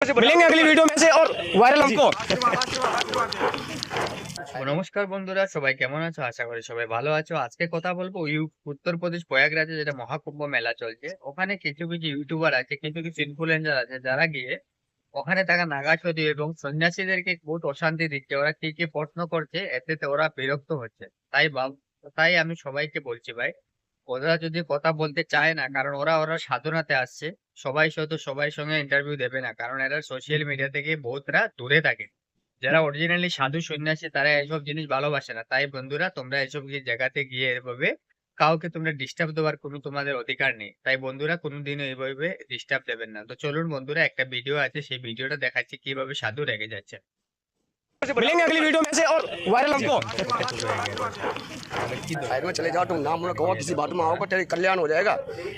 मिलेंगे अगली वीडियो में से और वायरल हमको নমস্কার বন্ধুরা সবাই কেমন আছো আশা করি সবাই ভালো আছো আজকে কথা বলবো ইউ- উত্তরপ্রদেশ প্রয়াগরাজে যেটা মহাকুম্ভ মেলা চলছে ওখানে কিছু কিছু ইউটিউবার আছে কিছু কিছু ইনফ্লুয়েন্সার আছে যারা গিয়ে ওখানে থাকা নাগাছড়ি এবং সন্ন্যাসীদেরকে বহুত অশান্তি দিচ্ছে ওরা কি কি প্রশ্ন করছে এতে তো ওরা বিরক্ত হচ্ছে তাই ভাব- তাই আমি সবাইকে বলছি ভাই ওরা যদি কথা বলতে চায় না, কারণ ওরা ওরা সাধনাতে আসছে, সবাই হয়তো সবাই সঙ্গে ইন্টারভিউ দেবে না, কারণ এরা সোশ্যাল মিডিয়া থেকে বহুতরা দূরে থাকে। যারা অরিজিনালি সাধু সন্ন্যাসী, তারা এসব জিনিস ভালোবাসে না। তাই বন্ধুরা, তোমরা গিয়ে জায়গাতে গিয়ে এভাবে কাউকে তোমরা ডিস্টার্ব দেওয়ার কোনো তোমাদের অধিকার নেই। তাই বন্ধুরা, কোনোদিনও এইভাবে ডিস্টার্ব দেবেন না। তো চলুন বন্ধুরা, একটা ভিডিও আছে, সেই ভিডিওটা দেখাচ্ছি, কীভাবে সাধু রেগে যাচ্ছে। मिलेंगे अगली वीडियो में से और वायरल हमको। साइड में चले जाओ तुम नाम कहो किसी बात में आओगे तेरे कल्याण हो जाएगा।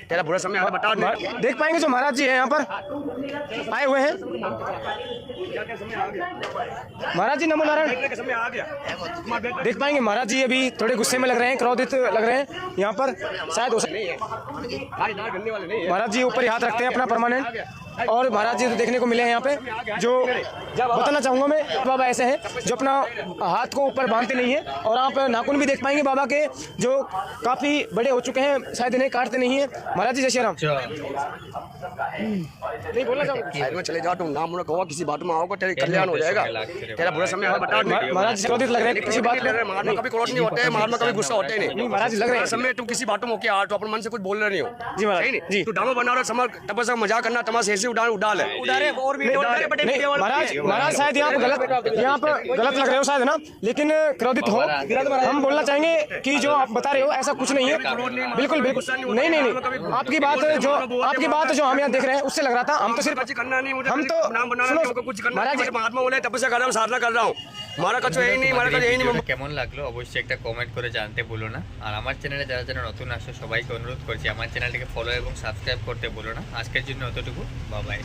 तेरा बुरा समय आगे बता दे देख पाएँगे जो महाराज जी हैं यहाँ पर। आए हुए हैं। महाराज जी नमो नारायण। समय देख पाएँगे महाराज जी अभी थोड़े गुस्से में लग रहे हैं क्रोधित लग रहे हैं यहाँ पर। शायद हो सकता है। महाराज जी ऊपर हाथ रखते हैं अपना परमानेंट और महाराज जी तो देखने को मिले हैं यहाँ पे जो बताना चाहूँगा मैं बाबा ऐसे हैं जो अपना हाथ को ऊपर बांधते नहीं है और आप नाखून भी देख पाएँगे बाबा के जो काफ़ी बड़े हो चुके हैं शायद इन्हें काटते नहीं है। महाराज जी जय श्री राम। नहीं बोलना चाहूँगा। में चले जाओ तुम नाम ना किसी बात में आओगे तेरे कल्याण हो जाएगा। तेरा बुरा समय महाराज जी क्रोधित लग रहे हैं किसी बात में। कभी क्रोध नहीं होते महात्मा कभी गुस्सा होते नहीं। नहीं महाराज लग रहे हैं। समय तुम किसी बातों में होके आ तो अपने मन से कुछ बोल रहे नहीं हो। जी महाराज, जी। तू ड्रामा बना रहा समझ तपस्या मज़ाक करना तमाशा ऐसे उड़ा उड़ा ले। महाराज महाराज शायद यहाँ पर गलत यहाँ पर गलत लग रहे हो शायद ना? लेकिन क्रोधित हो। हम बोलना चाहेंगे कि जो आप बता रहे हो ऐसा कुछ नहीं है। बिल्कुल बिल्कुल। नहीं नहीं नहीं आपकी बात जो आपकी बात जो हम यहाँ देख रहे हैं उससे लग रहा था। हम तो सिर्फ़ करना नहीं हम तो- नाम बनाना सुनो, नहीं, कुछ महाराज महात्मा बोले तपस्या कर रहा हूँ साधना कर रहा हूँ। কেমন লাগল? অবশ্যই একটা কমেন্ট করে জানতে ভুলো না। আর আমার চ্যানেলে যারা যারা নতুন আসো সবাইকে অনুরোধ করছি আমার চ্যানেলটিকে ফলো এবং সাবস্ক্রাইব করতে ভুলো না। আজকের জন্য অতটুকু বাবাই